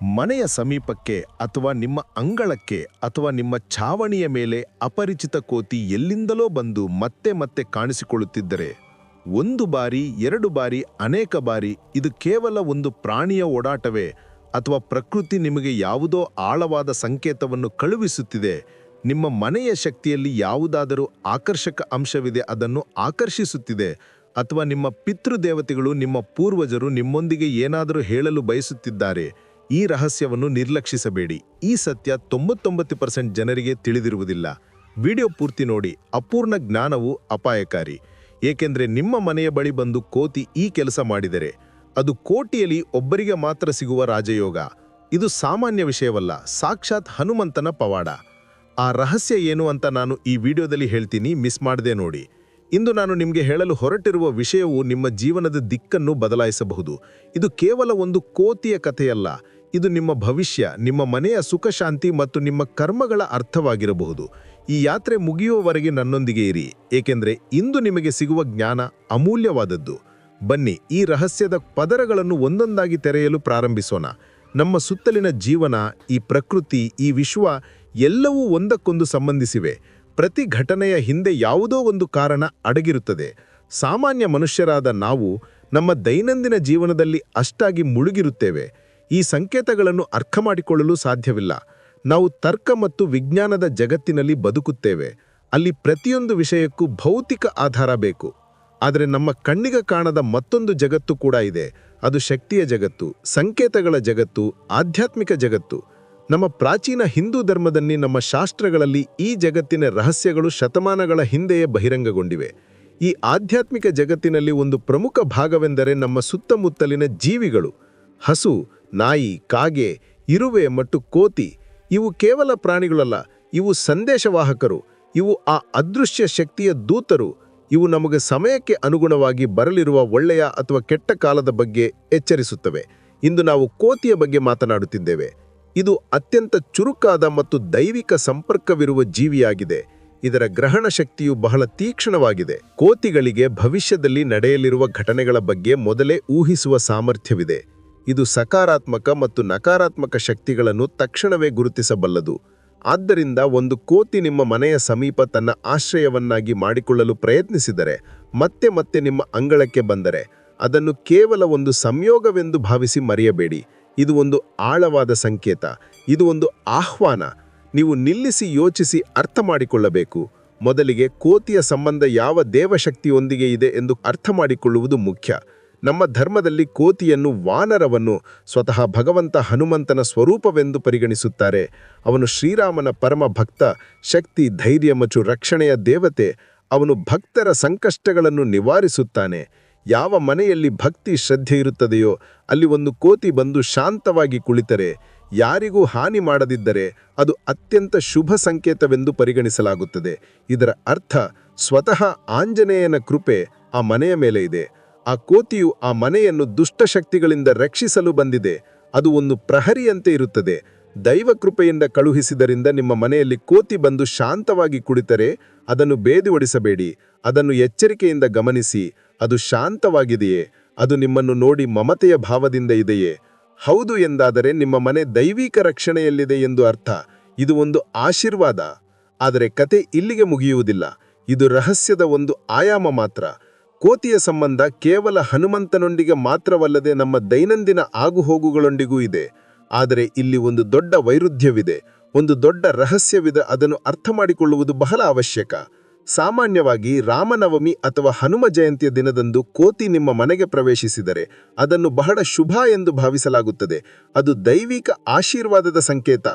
ಮನೆಯ ಸಮೀಪಕ್ಕೆ ಅಥವಾ ನಿಮ್ಮ ಅಂಗಳಕ್ಕೆ ಅಥವಾ ನಿಮ್ಮ ಛಾವಣಿಯ ಮೇಲೆ ಅಪರಿಚಿತ ಕೋತಿ ಎಲ್ಲಿಂದಲೋ ಬಂದು ಮತ್ತೆ ಮತ್ತೆ ಕಾಣಿಸಿಕೊಳ್ಳುತ್ತಿದ್ದರೆ, ಒಂದು ಬಾರಿ, ಎರಡು ಬಾರಿ, ಅನೇಕ ಬಾರಿ ಇದು ಕೇವಲ ಒಂದು ಪ್ರಾಣಿಯ ಓಡಾಟವೇ ಅಥವಾ ಪ್ರಕೃತಿ ನಿಮಗೆ ಯಾವುದೋ ಆಳವಾದ ಸಂಕೇತವನ್ನು ಕಳುಹಿಸುತ್ತಿದೆ, ನಿಮ್ಮ ಮನೆಯ ಶಕ್ತಿಯಲ್ಲಿ ಯಾವುದಾದರೂ ಆಕರ್ಷಕ ಅಂಶವಿದೆ ಅದನ್ನು ಆಕರ್ಷಿಸುತ್ತಿದೆ ಅಥವಾ ನಿಮ್ಮ ಪಿತೃದೇವತೆಗಳು ನಿಮ್ಮ ಪೂರ್ವಜರು ನಿಮ್ಮೊಂದಿಗೆ ಏನಾದರೂ ಹೇಳಲು ಬಯಸುತ್ತಿದ್ದಾರೆ ಈ ರಹಸ್ಯವನ್ನು ನಿರ್ಲಕ್ಷಿಸಬೇಡಿ. ಈ ಸತ್ಯ ತೊಂಬತ್ತೊಂಬತ್ತು ಪರ್ಸೆಂಟ್ ಜನರಿಗೆ ತಿಳಿದಿರುವುದಿಲ್ಲ. ವಿಡಿಯೋ ಪೂರ್ತಿ ನೋಡಿ, ಅಪೂರ್ಣ ಜ್ಞಾನವು ಅಪಾಯಕಾರಿ. ಏಕೆಂದರೆ ನಿಮ್ಮ ಮನೆಯ ಬಳಿ ಬಂದು ಕೋತಿ ಈ ಕೆಲಸ ಮಾಡಿದರೆ, ಅದು ಕೋಟಿಯಲ್ಲಿ ಒಬ್ಬರಿಗೆ ಮಾತ್ರ ಸಿಗುವ ರಾಜಯೋಗ. ಇದು ಸಾಮಾನ್ಯ ವಿಷಯವಲ್ಲ, ಸಾಕ್ಷಾತ್ ಹನುಮಂತನ ಪವಾಡ. ಆ ರಹಸ್ಯ ಏನು ಅಂತ ನಾನು ಈ ವಿಡಿಯೋದಲ್ಲಿ ಹೇಳ್ತೀನಿ, ಮಿಸ್ ಮಾಡದೆ ನೋಡಿ. ಇಂದು ನಾನು ನಿಮಗೆ ಹೇಳಲು ಹೊರಟಿರುವ ವಿಷಯವು ನಿಮ್ಮ ಜೀವನದ ದಿಕ್ಕನ್ನು ಬದಲಾಯಿಸಬಹುದು. ಇದು ಕೇವಲ ಒಂದು ಕೋತಿಯ ಕಥೆಯಲ್ಲ. ಇದು ನಿಮ್ಮ ಭವಿಷ್ಯ, ನಿಮ್ಮ ಮನೆಯ ಸುಖ, ಶಾಂತಿ ಮತ್ತು ನಿಮ್ಮ ಕರ್ಮಗಳ ಅರ್ಥವಾಗಿರಬಹುದು. ಈ ಯಾತ್ರೆ ಮುಗಿಯುವವರೆಗೆ ನನ್ನೊಂದಿಗೆ ಇರಿ, ಏಕೆಂದರೆ ಇಂದು ನಿಮಗೆ ಸಿಗುವ ಜ್ಞಾನ ಅಮೂಲ್ಯವಾದದ್ದು. ಬನ್ನಿ, ಈ ರಹಸ್ಯದ ಪದರಗಳನ್ನು ಒಂದೊಂದಾಗಿ ತೆರೆಯಲು ಪ್ರಾರಂಭಿಸೋಣ. ನಮ್ಮ ಸುತ್ತಲಿನ ಜೀವನ, ಈ ಪ್ರಕೃತಿ, ಈ ವಿಶ್ವ ಎಲ್ಲವೂ ಒಂದಕ್ಕೊಂದು ಸಂಬಂಧಿಸಿವೆ. ಪ್ರತಿ ಘಟನೆಯ ಹಿಂದೆ ಯಾವುದೋ ಒಂದು ಕಾರಣ ಅಡಗಿರುತ್ತದೆ. ಸಾಮಾನ್ಯ ಮನುಷ್ಯರಾದ ನಾವು ನಮ್ಮ ದೈನಂದಿನ ಜೀವನದಲ್ಲಿ ಅಷ್ಟಾಗಿ ಮುಳುಗಿರುತ್ತೇವೆ. ಈ ಸಂಕೇತಗಳನ್ನು ಅರ್ಥ ಮಾಡಿಕೊಳ್ಳಲು ಸಾಧ್ಯವಿಲ್ಲ. ನಾವು ತರ್ಕ ಮತ್ತು ವಿಜ್ಞಾನದ ಜಗತ್ತಿನಲ್ಲಿ ಬದುಕುತ್ತೇವೆ. ಅಲ್ಲಿ ಪ್ರತಿಯೊಂದು ವಿಷಯಕ್ಕೂ ಭೌತಿಕ ಆಧಾರ ಬೇಕು. ಆದರೆ ನಮ್ಮ ಕಣ್ಣಿಗೆ ಕಾಣದ ಮತ್ತೊಂದು ಜಗತ್ತು ಕೂಡ ಇದೆ. ಅದು ಶಕ್ತಿಯ ಜಗತ್ತು, ಸಂಕೇತಗಳ ಜಗತ್ತು, ಆಧ್ಯಾತ್ಮಿಕ ಜಗತ್ತು. ನಮ್ಮ ಪ್ರಾಚೀನ ಹಿಂದೂ ಧರ್ಮದಲ್ಲಿ ನಮ್ಮ ಶಾಸ್ತ್ರಗಳಲ್ಲಿ ಈ ಜಗತ್ತಿನ ರಹಸ್ಯಗಳು ಶತಮಾನಗಳ ಹಿಂದೆಯೇ ಬಹಿರಂಗಗೊಂಡಿವೆ. ಈ ಆಧ್ಯಾತ್ಮಿಕ ಜಗತ್ತಿನಲ್ಲಿ ಒಂದು ಪ್ರಮುಖ ಭಾಗವೆಂದರೆ ನಮ್ಮ ಸುತ್ತಮುತ್ತಲಿನ ಜೀವಿಗಳು. ಹಸು ನಾಯಿ, ಕಾಗೆ, ಇರುವೆ ಮತ್ತು ಕೋತಿ, ಇವು ಕೇವಲ ಪ್ರಾಣಿಗಳಲ್ಲ, ಇವು ಸಂದೇಶವಾಹಕರು, ಇವು ಆ ಅದೃಶ್ಯ ಶಕ್ತಿಯ ದೂತರು, ಇವು ನಮಗೆ ಸಮಯಕ್ಕೆ ಅನುಗುಣವಾಗಿ ಬರಲಿರುವ ಒಳ್ಳೆಯ ಅಥವಾ ಕೆಟ್ಟ ಕಾಲದ ಬಗ್ಗೆ ಎಚ್ಚರಿಸುತ್ತವೆ. ಇಂದು ನಾವು ಕೋತಿಯ ಬಗ್ಗೆ ಮಾತನಾಡುತ್ತಿದ್ದೇವೆ. ಇದು ಅತ್ಯಂತ ಚುರುಕಾದ ಮತ್ತು ದೈವಿಕ ಸಂಪರ್ಕವಿರುವ ಜೀವಿಯಾಗಿದೆ. ಇದರ ಗ್ರಹಣ ಶಕ್ತಿಯು ಬಹಳ ತೀಕ್ಷ್ಣವಾಗಿದೆ. ಕೋತಿಗಳಿಗೆ ಭವಿಷ್ಯದಲ್ಲಿ ನಡೆಯಲಿರುವ ಘಟನೆಗಳ ಬಗ್ಗೆ ಮೊದಲೇ ಊಹಿಸುವ ಸಾಮರ್ಥ್ಯವಿದೆ. ಇದು ಸಕಾರಾತ್ಮಕ ಮತ್ತು ನಕಾರಾತ್ಮಕ ಶಕ್ತಿಗಳನ್ನು ತಕ್ಷಣವೇ ಗುರುತಿಸಬಲ್ಲದು. ಆದ್ದರಿಂದ ಒಂದು ಕೋತಿ ನಿಮ್ಮ ಮನೆಯ ಸಮೀಪ ತನ್ನ ಆಶ್ರಯವನ್ನಾಗಿ ಮಾಡಿಕೊಳ್ಳಲು ಪ್ರಯತ್ನಿಸಿದರೆ, ಮತ್ತೆ ಮತ್ತೆ ನಿಮ್ಮ ಅಂಗಳಕ್ಕೆ ಬಂದರೆ, ಅದನ್ನು ಕೇವಲ ಒಂದು ಸಂಯೋಗವೆಂದು ಭಾವಿಸಿ ಮರೆಯಬೇಡಿ. ಇದು ಒಂದು ಆಳವಾದ ಸಂಕೇತ, ಇದು ಒಂದು ಆಹ್ವಾನ. ನೀವು ನಿಲ್ಲಿಸಿ ಯೋಚಿಸಿ ಅರ್ಥ ಮಾಡಿಕೊಳ್ಳಬೇಕು. ಮೊದಲಿಗೆ ಕೋತಿಯ ಸಂಬಂಧ ಯಾವ ದೇವಶಕ್ತಿಯೊಂದಿಗೆ ಇದೆ ಎಂದು ಅರ್ಥ ಮಾಡಿಕೊಳ್ಳುವುದು ಮುಖ್ಯ. ನಮ್ಮ ಧರ್ಮದಲ್ಲಿ ಕೋತಿಯನ್ನು ವಾನರವನ್ನು ಸ್ವತಃ ಭಗವಂತ ಹನುಮಂತನ ಸ್ವರೂಪವೆಂದು ಪರಿಗಣಿಸುತ್ತಾರೆ. ಅವನು ಶ್ರೀರಾಮನ ಪರಮ ಭಕ್ತ, ಶಕ್ತಿ, ಧೈರ್ಯ ಮತ್ತು ರಕ್ಷಣೆಯ ದೇವತೆ. ಅವನು ಭಕ್ತರ ಸಂಕಷ್ಟಗಳನ್ನು ನಿವಾರಿಸುತ್ತಾನೆ. ಯಾವ ಮನೆಯಲ್ಲಿ ಭಕ್ತಿ ಶ್ರದ್ಧೆ ಇರುತ್ತದೆಯೋ, ಅಲ್ಲಿ ಒಂದು ಕೋತಿ ಬಂದು ಶಾಂತವಾಗಿ ಕುಳಿತರೆ. ಯಾರಿಗೂ ಹಾನಿ ಮಾಡದಿದ್ದರೆ ಅದು ಅತ್ಯಂತ ಶುಭ ಸಂಕೇತವೆಂದು ಪರಿಗಣಿಸಲಾಗುತ್ತದೆ. ಇದರ ಅರ್ಥ ಸ್ವತಃ ಆಂಜನೇಯನ ಕೃಪೆ ಆ ಮನೆಯ ಮೇಲೆ ಇದೆ. ಆ ಕೋತಿಯು ಆ ಮನೆಯನ್ನು ದುಷ್ಟಶಕ್ತಿಗಳಿಂದ ರಕ್ಷಿಸಲು ಬಂದಿದೆ. ಅದು ಒಂದು ಪ್ರಹರಿಯಂತೆ ಇರುತ್ತದೆ. ದೈವ ಕೃಪೆಯಿಂದ ಕಳುಹಿಸಿದರಿಂದ ನಿಮ್ಮ ಮನೆಯಲ್ಲಿ ಕೋತಿ ಬಂದು ಶಾಂತವಾಗಿ ಕುಳಿತರೆ, ಅದನ್ನು ಬೇದಿ ಒಡಿಸಬೇಡಿ ಅದನ್ನು ಎಚ್ಚರಿಕೆಯಿಂದ ಗಮನಿಸಿ. ಅದು ಶಾಂತವಾಗಿದೆಯೇ? ಅದು ನಿಮ್ಮನ್ನು ನೋಡಿ ಮಮತೆಯ ಭಾವದಿಂದ ಇದೆಯೇ? ಹೌದು ಎಂದಾದರೆ ನಿಮ್ಮ ಮನೆ ದೈವಿಕ ರಕ್ಷಣೆಯಲ್ಲಿದೆ ಎಂದು ಅರ್ಥ. ಇದು ಒಂದು ಆಶೀರ್ವಾದ. ಆದರೆ ಕತೆ ಇಲ್ಲಿಗೆ ಮುಗಿಯುವುದಿಲ್ಲ. ಇದು ರಹಸ್ಯದ ಒಂದು ಆಯಾಮ ಮಾತ್ರ. ಕೋತಿಯ ಸಂಬಂಧ ಕೇವಲ ಹನುಮಂತನೊಂದಿಗೆ ಮಾತ್ರವಲ್ಲದೆ ನಮ್ಮ ದೈನಂದಿನ ಆಗುಹೋಗುಗಳೊಂದಿಗೂ ಇದೆ. ಆದರೆ ಇಲ್ಲಿ ಒಂದು ದೊಡ್ಡ ವೈರುಧ್ಯವಿದೆ. ಒಂದು ದೊಡ್ಡ ರಹಸ್ಯವಿದೆ. ಅದನ್ನು ಅರ್ಥ ಮಾಡಿಕೊಳ್ಳುವುದು ಬಹಳ ಅವಶ್ಯಕ. ಸಾಮಾನ್ಯವಾಗಿ ರಾಮನವಮಿ ಅಥವಾ ಹನುಮ ಜಯಂತಿಯ ದಿನದಂದು ಕೋತಿ ನಿಮ್ಮ ಮನೆಗೆ ಪ್ರವೇಶಿಸಿದರೆ ಅದನ್ನು ಬಹಳ ಶುಭ ಎಂದು ಭಾವಿಸಲಾಗುತ್ತದೆ. ಅದು ದೈವಿಕ ಆಶೀರ್ವಾದದ ಸಂಕೇತ.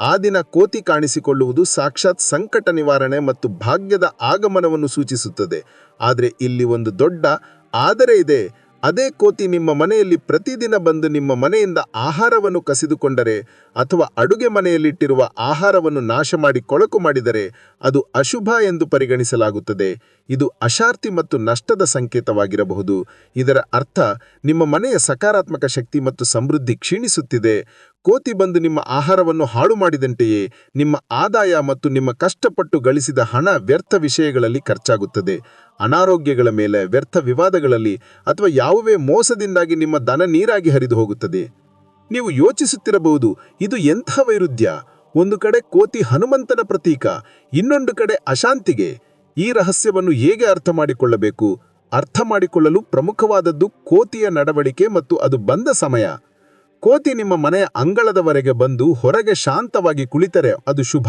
ಆ ದಿನ ಕೋತಿ ಕಾಣಿಸಿಕೊಳ್ಳುವುದು ಸಾಕ್ಷಾತ್ ಸಂಕಟ ನಿವಾರಣೆ ಮತ್ತು ಭಾಗ್ಯದ ಆಗಮನವನ್ನು ಸೂಚಿಸುತ್ತದೆ. ಆದರೆ ಇಲ್ಲಿ ಒಂದು ದೊಡ್ಡ ಆದರೆ ಇದೆ. ಅದೇ ಕೋತಿ ನಿಮ್ಮ ಮನೆಯಲ್ಲಿ ಪ್ರತಿದಿನ ಬಂದು ನಿಮ್ಮ ಮನೆಯಿಂದ ಆಹಾರವನ್ನು ಕಸಿದುಕೊಂಡರೆ ಅಥವಾ ಅಡುಗೆ ಮನೆಯಲ್ಲಿಟ್ಟಿರುವ ಆಹಾರವನ್ನು ನಾಶ ಮಾಡಿ ಕೊಳಕು ಮಾಡಿದರೆ ಅದು ಅಶುಭ ಎಂದು ಪರಿಗಣಿಸಲಾಗುತ್ತದೆ. ಇದು ಅಶಾರ್ತಿ ಮತ್ತು ನಷ್ಟದ ಸಂಕೇತವಾಗಿರಬಹುದು. ಇದರ ಅರ್ಥ ನಿಮ್ಮ ಮನೆಯ ಸಕಾರಾತ್ಮಕ ಶಕ್ತಿ ಮತ್ತು ಸಮೃದ್ಧಿ ಕ್ಷೀಣಿಸುತ್ತಿದೆ. ಕೋತಿ ಬಂದು ನಿಮ್ಮ ಆಹಾರವನ್ನು ಹಾಳು ಮಾಡಿದಂತೆಯೇ ನಿಮ್ಮ ಆದಾಯ ಮತ್ತು ನಿಮ್ಮ ಕಷ್ಟಪಟ್ಟು ಗಳಿಸಿದ ಹಣ ವ್ಯರ್ಥ ವಿಷಯಗಳಲ್ಲಿ ಖರ್ಚಾಗುತ್ತದೆ. ಅನಾರೋಗ್ಯಗಳ ಮೇಲೆ ವ್ಯರ್ಥ ವಿವಾದಗಳಲ್ಲಿ ಅಥವಾ ಯಾವುವೇ ಮೋಸದಿಂದಾಗಿ ನಿಮ್ಮ ದನ ನೀರಾಗಿ ಹರಿದು ಹೋಗುತ್ತದೆ. ನೀವು ಯೋಚಿಸುತ್ತಿರಬಹುದು, ಇದು ಎಂಥ ವೈರುಧ್ಯ? ಒಂದು ಕಡೆ ಕೋತಿ ಹನುಮಂತನ ಪ್ರತೀಕ, ಇನ್ನೊಂದು ಕಡೆ ಅಶಾಂತಿಗೆ. ಈ ರಹಸ್ಯವನ್ನು ಹೇಗೆ ಅರ್ಥ ಮಾಡಿಕೊಳ್ಳಬೇಕು? ಅರ್ಥ ಮಾಡಿಕೊಳ್ಳಲು ಪ್ರಮುಖವಾದದ್ದು ಕೋತಿಯ ನಡವಳಿಕೆ ಮತ್ತು ಅದು ಬಂದ ಸಮಯ. ಕೋತಿ ನಿಮ್ಮ ಮನೆಯ ಅಂಗಳದವರೆಗೆ ಬಂದು ಹೊರಗೆ ಶಾಂತವಾಗಿ ಕುಳಿತರೆ ಅದು ಶುಭ.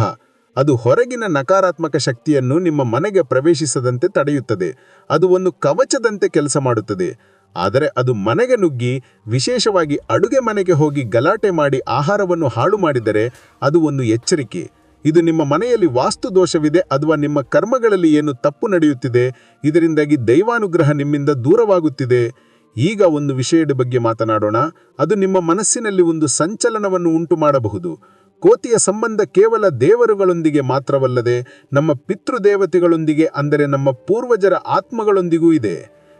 ಅದು ಹೊರಗಿನ ನಕಾರಾತ್ಮಕ ಶಕ್ತಿಯನ್ನು ನಿಮ್ಮ ಮನೆಗೆ ಪ್ರವೇಶಿಸದಂತೆ ತಡೆಯುತ್ತದೆ. ಅದು ಒಂದು ಕವಚದಂತೆ ಕೆಲಸ ಮಾಡುತ್ತದೆ. ಆದರೆ ಅದು ಮನೆಗೆ ನುಗ್ಗಿ, ವಿಶೇಷವಾಗಿ ಅಡುಗೆ ಮನೆಗೆ ಹೋಗಿ ಗಲಾಟೆ ಮಾಡಿ ಆಹಾರವನ್ನು ಹಾಳು ಮಾಡಿದರೆ ಅದು ಒಂದು ಎಚ್ಚರಿಕೆ. ಇದು ನಿಮ್ಮ ಮನೆಯಲ್ಲಿ ವಾಸ್ತು ದೋಷವಿದೆ ಅಥವಾ ನಿಮ್ಮ ಕರ್ಮಗಳಲ್ಲಿ ಏನು ತಪ್ಪು ನಡೆಯುತ್ತಿದೆ, ಇದರಿಂದಾಗಿ ದೈವಾನುಗ್ರಹ ನಿಮ್ಮಿಂದ ದೂರವಾಗುತ್ತಿದೆ. ಈಗ ಒಂದು ವಿಷಯದ ಬಗ್ಗೆ ಮಾತನಾಡೋಣ. ಅದು ನಿಮ್ಮ ಮನಸ್ಸಿನಲ್ಲಿ ಒಂದು ಸಂಚಲನವನ್ನು ಉಂಟು ಮಾಡಬಹುದು ಕೋತಿಯ ಸಂಬಂಧ ಕೇವಲ ದೇವರುಗಳೊಂದಿಗೆ ಮಾತ್ರವಲ್ಲದೆ ನಮ್ಮ ಪಿತೃದೇವತೆಗಳೊಂದಿಗೆ ಅಂದರೆ ನಮ್ಮ ಪೂರ್ವಜರ ಆತ್ಮಗಳೊಂದಿಗೂ ಇದೆ.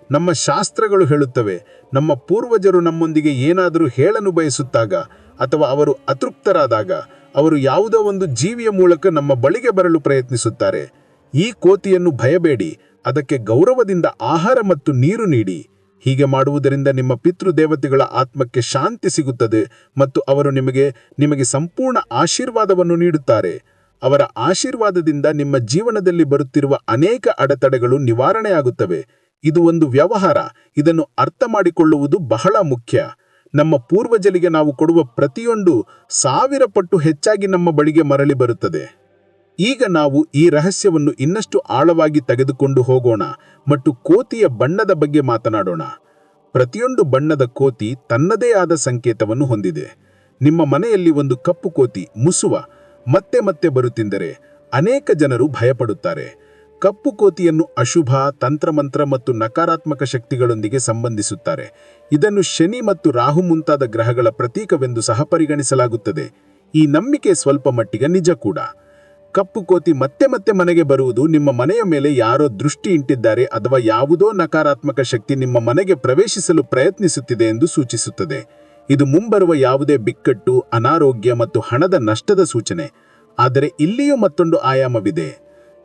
ನಮ್ಮ ಶಾಸ್ತ್ರಗಳು ಹೇಳುತ್ತವೆ, ನಮ್ಮ ಪೂರ್ವಜರು ನಮ್ಮೊಂದಿಗೆ ಏನಾದರೂ ಹೇಳಲು ಬಯಸುತ್ತಾಗ ಅಥವಾ ಅವರು ಅತೃಪ್ತರಾದಾಗ ಅವರು ಯಾವುದೋ ಒಂದು ಜೀವಿಯ ಮೂಲಕ ನಮ್ಮ ಬಳಿಗೆ ಬರಲು ಪ್ರಯತ್ನಿಸುತ್ತಾರೆ. ಈ ಕೋತಿಯನ್ನು ಭಯಬೇಡಿ, ಅದಕ್ಕೆ ಗೌರವದಿಂದ ಆಹಾರ ಮತ್ತು ನೀರು ನೀಡಿ. ಹೀಗೆ ಮಾಡುವುದರಿಂದ ನಿಮ್ಮ ಪಿತೃದೇವತೆಗಳ ಆತ್ಮಕ್ಕೆ ಶಾಂತಿ ಸಿಗುತ್ತದೆ ಮತ್ತು ಅವರು ನಿಮಗೆ ನಿಮಗೆ ಸಂಪೂರ್ಣ ಆಶೀರ್ವಾದವನ್ನು ನೀಡುತ್ತಾರೆ. ಅವರ ಆಶೀರ್ವಾದದಿಂದ ನಿಮ್ಮ ಜೀವನದಲ್ಲಿ ಬರುತ್ತಿರುವ ಅನೇಕ ಅಡೆತಡೆಗಳು ನಿವಾರಣೆಯಾಗುತ್ತವೆ. ಇದು ಒಂದು ವ್ಯವಹಾರ. ಇದನ್ನು ಅರ್ಥ ಮಾಡಿಕೊಳ್ಳುವುದು ಬಹಳ ಮುಖ್ಯ. ನಮ್ಮ ಪೂರ್ವಜರಿಗೆ ನಾವು ಕೊಡುವ ಪ್ರತಿಯೊಂದು ಸಾವಿರ ಪಟ್ಟು ಹೆಚ್ಚಾಗಿ ನಮ್ಮ ಬಳಿಗೆ ಮರಳಿ ಬರುತ್ತದೆ. ಈಗ ನಾವು ಈ ರಹಸ್ಯವನ್ನು ಇನ್ನಷ್ಟು ಆಳವಾಗಿ ತೆಗೆದುಕೊಂಡು ಹೋಗೋಣ ಮತ್ತು ಕೋತಿಯ ಬಣ್ಣದ ಬಗ್ಗೆ ಮಾತನಾಡೋಣ. ಪ್ರತಿಯೊಂದು ಬಣ್ಣದ ಕೋತಿ ತನ್ನದೇ ಆದ ಸಂಕೇತವನ್ನು ಹೊಂದಿದೆ. ನಿಮ್ಮ ಮನೆಯಲ್ಲಿ ಒಂದು ಕಪ್ಪು ಕೋತಿ ಮುಸುವ, ಮತ್ತೆ ಮತ್ತೆ ಬರುತ್ತಿದ್ದರೆ ಅನೇಕ ಜನರು ಭಯಪಡುತ್ತಾರೆ. ಕಪ್ಪು ಕೋತಿಯನ್ನು ಅಶುಭ, ತಂತ್ರಮಂತ್ರ ಮತ್ತು ನಕಾರಾತ್ಮಕ ಶಕ್ತಿಗಳೊಂದಿಗೆ ಸಂಬಂಧಿಸುತ್ತಾರೆ. ಇದನ್ನು ಶನಿ ಮತ್ತು ರಾಹು ಮುಂತಾದ ಗ್ರಹಗಳ ಪ್ರತೀಕವೆಂದು ಸಹ ಪರಿಗಣಿಸಲಾಗುತ್ತದೆ. ಈ ನಂಬಿಕೆ ಸ್ವಲ್ಪ ಮಟ್ಟಿಗೆ ನಿಜ ಕೂಡ. ಕಪ್ಪು ಕೋತಿ ಮತ್ತೆ ಮತ್ತೆ ಮನೆಗೆ ಬರುವುದು ನಿಮ್ಮ ಮನೆಯ ಮೇಲೆ ಯಾರೋ ದೃಷ್ಟಿ ಇಂಟಿದ್ದಾರೆ ಅಥವಾ ಯಾವುದೋ ನಕಾರಾತ್ಮಕ ಶಕ್ತಿ ನಿಮ್ಮ ಮನೆಗೆ ಪ್ರವೇಶಿಸಲು ಪ್ರಯತ್ನಿಸುತ್ತಿದೆ ಎಂದು ಸೂಚಿಸುತ್ತದೆ. ಇದು ಮುಂಬರುವ ಯಾವುದೇ ಬಿಕ್ಕಟ್ಟು, ಅನಾರೋಗ್ಯ ಮತ್ತು ಹಣದ ನಷ್ಟದ ಸೂಚನೆ. ಆದರೆ ಇಲ್ಲಿಯೂ ಮತ್ತೊಂದು ಆಯಾಮವಿದೆ.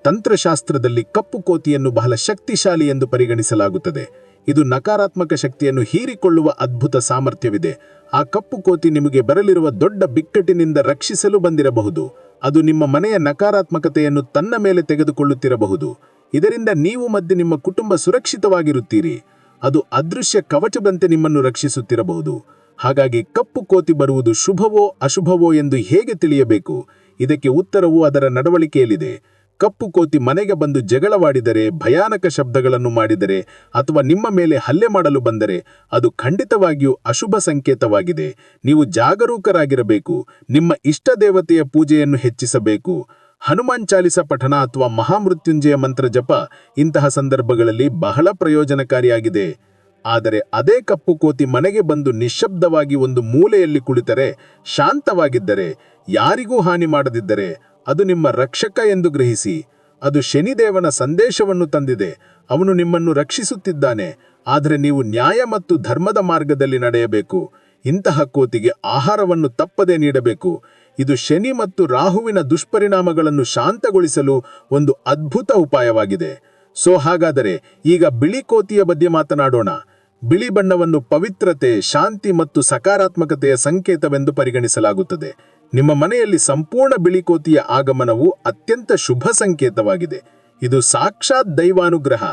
ತಂತ್ರಶಾಸ್ತ್ರದಲ್ಲಿ ಕಪ್ಪು ಕೋತಿಯನ್ನು ಬಹಳ ಶಕ್ತಿಶಾಲಿ ಎಂದು ಪರಿಗಣಿಸಲಾಗುತ್ತದೆ. ಇದು ನಕಾರಾತ್ಮಕ ಶಕ್ತಿಯನ್ನು ಹೀರಿಕೊಳ್ಳುವ ಅದ್ಭುತ ಸಾಮರ್ಥ್ಯವಿದೆ. ಆ ಕಪ್ಪು ಕೋತಿ ನಿಮಗೆ ಬರಲಿರುವ ದೊಡ್ಡ ಬಿಕ್ಕಟ್ಟಿನಿಂದ ರಕ್ಷಿಸಲು ಬಂದಿರಬಹುದು. ಅದು ನಿಮ್ಮ ಮನೆಯ ನಕಾರಾತ್ಮಕತೆಯನ್ನು ತನ್ನ ಮೇಲೆ ತೆಗೆದುಕೊಳ್ಳುತ್ತಿರಬಹುದು. ಇದರಿಂದ ನೀವು ಮತ್ತು ನಿಮ್ಮ ಕುಟುಂಬ ಸುರಕ್ಷಿತವಾಗಿರುತ್ತೀರಿ. ಅದು ಅದೃಶ್ಯ ಕವಚದಂತೆ ನಿಮ್ಮನ್ನು ರಕ್ಷಿಸುತ್ತಿರಬಹುದು. ಹಾಗಾಗಿ ಕಪ್ಪು ಕೋತಿ ಬರುವುದು ಶುಭವೋ ಅಶುಭವೋ ಎಂದು ಹೇಗೆ ತಿಳಿಯಬೇಕು? ಇದಕ್ಕೆ ಉತ್ತರವು ಅದರ ನಡವಳಿಕೆಯಲ್ಲಿದೆ. ಕಪ್ಪು ಕೋತಿ ಮನೆಗೆ ಬಂದು ಜಗಳವಾಡಿದರೆ, ಭಯಾನಕ ಶಬ್ದಗಳನ್ನು ಮಾಡಿದರೆ ಅಥವಾ ನಿಮ್ಮ ಮೇಲೆ ಹಲ್ಲೆ ಮಾಡಲು ಬಂದರೆ, ಅದು ಖಂಡಿತವಾಗಿಯೂ ಅಶುಭ ಸಂಕೇತವಾಗಿದೆ. ನೀವು ಜಾಗರೂಕರಾಗಿರಬೇಕು, ನಿಮ್ಮ ಇಷ್ಟ ದೇವತೆಯ ಪೂಜೆಯನ್ನು ಹೆಚ್ಚಿಸಬೇಕು. ಹನುಮಾನ್ ಚಾಲಿಸ ಪಠಣ ಅಥವಾ ಮಹಾಮೃತ್ಯುಂಜಯ ಮಂತ್ರ ಜಪ ಇಂತಹ ಸಂದರ್ಭಗಳಲ್ಲಿ ಬಹಳ ಪ್ರಯೋಜನಕಾರಿಯಾಗಿದೆ. ಆದರೆ ಅದೇ ಕಪ್ಪು ಕೋತಿ ಮನೆಗೆ ಬಂದು ನಿಶ್ಶಬ್ದವಾಗಿ ಒಂದು ಮೂಲೆಯಲ್ಲಿ ಕುಳಿತರೆ, ಶಾಂತವಾಗಿದ್ದರೆ, ಯಾರಿಗೂ ಹಾನಿ ಮಾಡದಿದ್ದರೆ ಅದು ನಿಮ್ಮ ರಕ್ಷಕ ಎಂದು ಗ್ರಹಿಸಿ. ಅದು ಶನಿದೇವನ ಸಂದೇಶವನ್ನು ತಂದಿದೆ. ಅವನು ನಿಮ್ಮನ್ನು ರಕ್ಷಿಸುತ್ತಿದ್ದಾನೆ. ಆದರೆ ನೀವು ನ್ಯಾಯ ಮತ್ತು ಧರ್ಮದ ಮಾರ್ಗದಲ್ಲಿ ನಡೆಯಬೇಕು. ಇಂತಹ ಕೋತಿಗೆ ಆಹಾರವನ್ನು ತಪ್ಪದೆ ನೀಡಬೇಕು. ಇದು ಶನಿ ಮತ್ತು ರಾಹುವಿನ ದುಷ್ಪರಿಣಾಮಗಳನ್ನು ಶಾಂತಗೊಳಿಸಲು ಒಂದು ಅದ್ಭುತ ಉಪಾಯವಾಗಿದೆ. ಸೊ ಹಾಗಾದರೆ ಈಗ ಬಿಳಿ ಕೋತಿಯ ಬಗ್ಗೆ ಮಾತನಾಡೋಣ. ಬಿಳಿ ಬಣ್ಣವನ್ನು ಪವಿತ್ರತೆ, ಶಾಂತಿ ಮತ್ತು ಸಕಾರಾತ್ಮಕತೆಯ ಸಂಕೇತವೆಂದು ಪರಿಗಣಿಸಲಾಗುತ್ತದೆ. ನಿಮ್ಮ ಮನೆಯಲ್ಲಿ ಸಂಪೂರ್ಣ ಬಿಳಿಕೋತಿಯ ಆಗಮನವು ಅತ್ಯಂತ ಶುಭ ಸಂಕೇತವಾಗಿದೆ. ಇದು ಸಾಕ್ಷಾತ್ ದೈವಾನುಗ್ರಹ.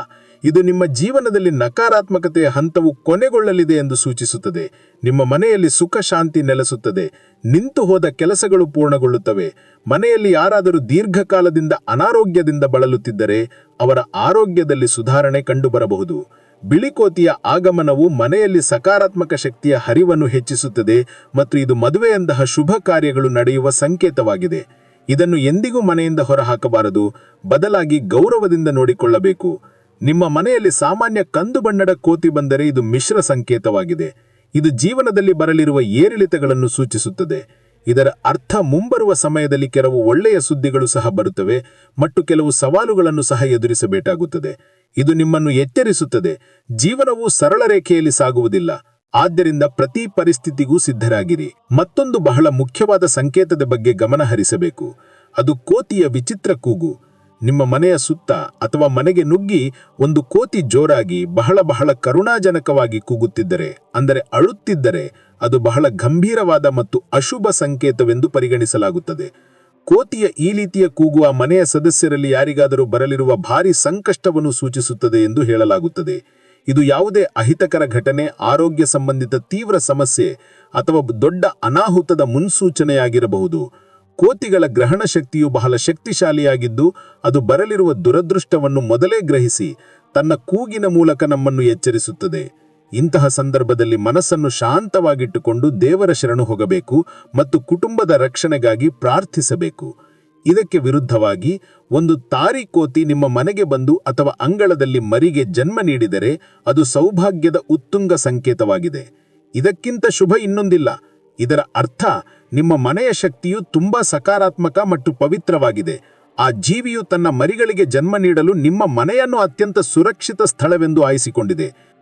ಇದು ನಿಮ್ಮ ಜೀವನದಲ್ಲಿ ನಕಾರಾತ್ಮಕತೆಯ ಹಂತವು ಕೊನೆಗೊಳ್ಳಲಿದೆ ಎಂದು ಸೂಚಿಸುತ್ತದೆ. ನಿಮ್ಮ ಮನೆಯಲ್ಲಿ ಸುಖ ಶಾಂತಿ ನೆಲೆಸುತ್ತದೆ. ನಿಂತು ಹೋದ ಕೆಲಸಗಳು ಪೂರ್ಣಗೊಳ್ಳುತ್ತವೆ. ಮನೆಯಲ್ಲಿ ಯಾರಾದರೂ ದೀರ್ಘಕಾಲದಿಂದ ಅನಾರೋಗ್ಯದಿಂದ ಬಳಲುತ್ತಿದ್ದರೆ ಅವರ ಆರೋಗ್ಯದಲ್ಲಿ ಸುಧಾರಣೆ ಕಂಡುಬರಬಹುದು. ಬಿಳಿಕೋತಿಯ ಆಗಮನವು ಮನೆಯಲ್ಲಿ ಸಕಾರಾತ್ಮಕ ಶಕ್ತಿಯ ಹರಿವನ್ನು ಹೆಚ್ಚಿಸುತ್ತದೆ ಮತ್ತು ಇದು ಮದುವೆಯಂತಹ ಶುಭ ಕಾರ್ಯಗಳು ನಡೆಯುವ ಸಂಕೇತವಾಗಿದೆ. ಇದನ್ನು ಎಂದಿಗೂ ಮನೆಯಿಂದ ಹೊರಹಾಕಬಾರದು. ಬದಲಾಗಿ ಗೌರವದಿಂದ ನೋಡಿಕೊಳ್ಳಬೇಕು. ನಿಮ್ಮ ಮನೆಯಲ್ಲಿ ಸಾಮಾನ್ಯ ಕಂದು ಬಣ್ಣದ ಕೋತಿ ಬಂದರೆ ಇದು ಮಿಶ್ರ ಸಂಕೇತವಾಗಿದೆ. ಇದು ಜೀವನದಲ್ಲಿ ಬರಲಿರುವ ಏರಿಳಿತಗಳನ್ನು ಸೂಚಿಸುತ್ತದೆ. ಇದರ ಅರ್ಥ ಮುಂಬರುವ ಸಮಯದಲ್ಲಿ ಕೆಲವು ಒಳ್ಳೆಯ ಸುದ್ದಿಗಳು ಸಹ ಬರುತ್ತವೆ, ಮತ್ತು ಕೆಲವು ಸವಾಲುಗಳನ್ನು ಸಹ ಎದುರಿಸಬೇಕಾಗುತ್ತದೆ. ಇದು ನಿಮ್ಮನ್ನು ಎಚ್ಚರಿಸುತ್ತದೆ. ಜೀವನವು ಸರಳ ರೇಖೆಯಲ್ಲಿ ಸಾಗುವುದಿಲ್ಲ. ಆದ್ದರಿಂದ ಪ್ರತಿ ಪರಿಸ್ಥಿತಿಗೂ ಸಿದ್ಧರಾಗಿರಿ. ಮತ್ತೊಂದು ಬಹಳ ಮುಖ್ಯವಾದ ಸಂಕೇತದ ಬಗ್ಗೆ ಗಮನ ಹರಿಸಬೇಕು. ಅದು ಕೋತಿಯ ವಿಚಿತ್ರ ಕೂಗು. ನಿಮ್ಮ ಮನೆಯ ಸುತ್ತ ಅಥವಾ ಮನೆಗೆ ನುಗ್ಗಿ ಒಂದು ಕೋತಿ ಜೋರಾಗಿ ಬಹಳ ಬಹಳ ಕರುಣಾಜನಕವಾಗಿ ಕೂಗುತ್ತಿದ್ದರೆ, ಅಂದರೆ ಅಳುತ್ತಿದ್ದರೆ ಅದು ಬಹಳ ಗಂಭೀರವಾದ ಮತ್ತು ಅಶುಭ ಸಂಕೇತವೆಂದು ಪರಿಗಣಿಸಲಾಗುತ್ತದೆ. ಕೋತಿಯ ಈ ರೀತಿಯ ಕೂಗುವ ಮನೆಯ ಸದಸ್ಯರಲ್ಲಿ ಯಾರಿಗಾದರೂ ಬರಲಿರುವ ಭಾರಿ ಸಂಕಷ್ಟವನ್ನು ಸೂಚಿಸುತ್ತದೆ ಎಂದು ಹೇಳಲಾಗುತ್ತದೆ. ಇದು ಯಾವುದೇ ಅಹಿತಕರ ಘಟನೆ, ಆರೋಗ್ಯ ಸಂಬಂಧಿತ ತೀವ್ರ ಸಮಸ್ಯೆ ಅಥವಾ ದೊಡ್ಡ ಅನಾಹುತದ ಮುನ್ಸೂಚನೆಯಾಗಿರಬಹುದು. ಕೋತಿಗಳ ಗ್ರಹಣ ಶಕ್ತಿಯು ಬಹಳ ಶಕ್ತಿಶಾಲಿಯಾಗಿದ್ದು, ಅದು ಬರಲಿರುವ ದುರದೃಷ್ಟವನ್ನು ಮೊದಲೇ ಗ್ರಹಿಸಿ, ತನ್ನ ಕೂಗಿನ ಮೂಲಕ ನಮ್ಮನ್ನು ಎಚ್ಚರಿಸುತ್ತದೆ. ಇಂತಹ ಸಂದರ್ಭದಲ್ಲಿ ಮನಸ್ಸನ್ನು ಶಾಂತವಾಗಿಟ್ಟುಕೊಂಡು ದೇವರ ಶರಣು ಹೋಗಬೇಕು ಮತ್ತು ಕುಟುಂಬದ ರಕ್ಷಣೆಗಾಗಿ ಪ್ರಾರ್ಥಿಸಬೇಕು. ಇದಕ್ಕೆ ವಿರುದ್ಧವಾಗಿ ಒಂದು ತಾರಿಕೋತಿ ನಿಮ್ಮ ಮನೆಗೆ ಬಂದು ಅಥವಾ ಅಂಗಳದಲ್ಲಿ ಮರಿಗೆ ಜನ್ಮ ನೀಡಿದರೆ ಅದು ಸೌಭಾಗ್ಯದ ಉತ್ತುಂಗ ಸಂಕೇತವಾಗಿದೆ. ಇದಕ್ಕಿಂತ ಶುಭ ಇನ್ನೊಂದಿಲ್ಲ. ಇದರ ಅರ್ಥ ನಿಮ್ಮ ಮನೆಯ ಶಕ್ತಿಯು ತುಂಬಾ ಸಕಾರಾತ್ಮಕ ಮತ್ತು ಪವಿತ್ರವಾಗಿದೆ. ಆ ಜೀವಿಯು ತನ್ನ ಮರಿಗಳಿಗೆ ಜನ್ಮ ನೀಡಲು ನಿಮ್ಮ ಮನೆಯನ್ನು ಅತ್ಯಂತ ಸುರಕ್ಷಿತ ಸ್ಥಳವೆಂದು ಆಯ್ಸಿಕೊಂಡಿದೆ.